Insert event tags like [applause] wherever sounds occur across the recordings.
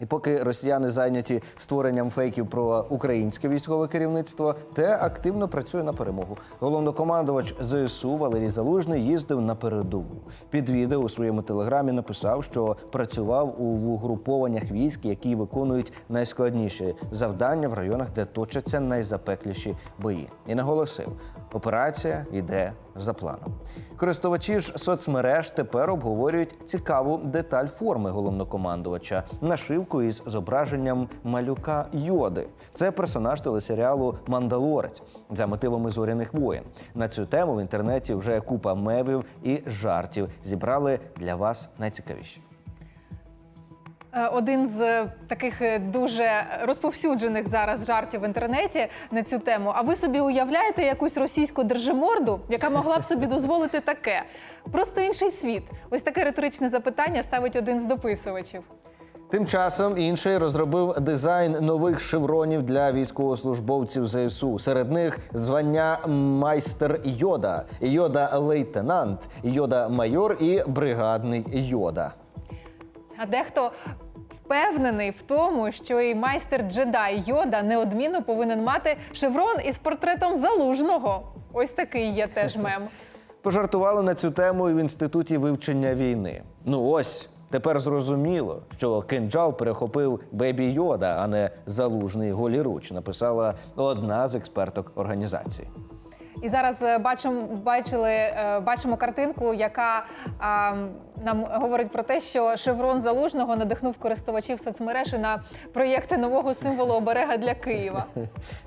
І поки росіяни зайняті створенням фейків про українське військове керівництво, те активно працює на перемогу. Головнокомандувач ЗСУ Валерій Залужний їздив на передову. Під відео у своєму телеграмі написав, що працював у угрупованнях військ, які виконують найскладніші завдання в районах, де точаться найзапекліші бої. І наголосив, операція йде за планом. Користувачі ж соцмереж тепер обговорюють цікаву деталь форми головнокомандувача нашивку із зображенням малюка Йоди. Це персонаж телесеріалу Мандалорець за мотивами зоряних воєн. На цю тему в інтернеті вже купа мемів і жартів зібрали для вас найцікавіші. Е, Один з е, таких е, дуже розповсюджених зараз жартів в інтернеті на цю тему. А ви собі уявляєте якусь російську держиморду, яка могла б собі дозволити таке? Просто інший світ. Ось таке риторичне запитання ставить один з дописувачів. Тим часом інший розробив дизайн нових шевронів для військовослужбовців ЗСУ. Серед них звання майстер йода, йода лейтенант, йода майор і бригадний йода. А дехто впевнений в тому, що і майстер джедай Йода неодмінно повинен мати шеврон із портретом залужного. Ось такий є теж мем. [laughs] Пожартували на цю тему і в інституті вивчення війни. Ну ось тепер зрозуміло, що кинджал перехопив бебі йода, а не залужний голіруч. Написала одна з експерток організації. І зараз е, бачимо, бачили, е, бачимо картинку, яка а, нам говорить про те, що шеврон залужного надихнув користувачів соцмережі на проєкти нового символу оберега для Києва. [laughs]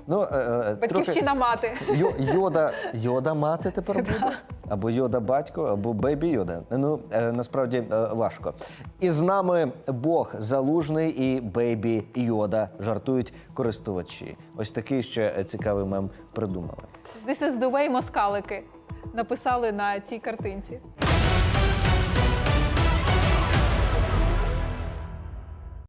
Ну, е, е, Батьківщина мати. Йо, йода, йода мати тепер [laughs] буде? Або йода батько, або бейбі йода. Ну е, насправді е, важко. І з нами Бог залужний і бейбі йода жартують користувачі. Ось такий ще цікавий мем придумали. This is the way москалики написали на цій картинці.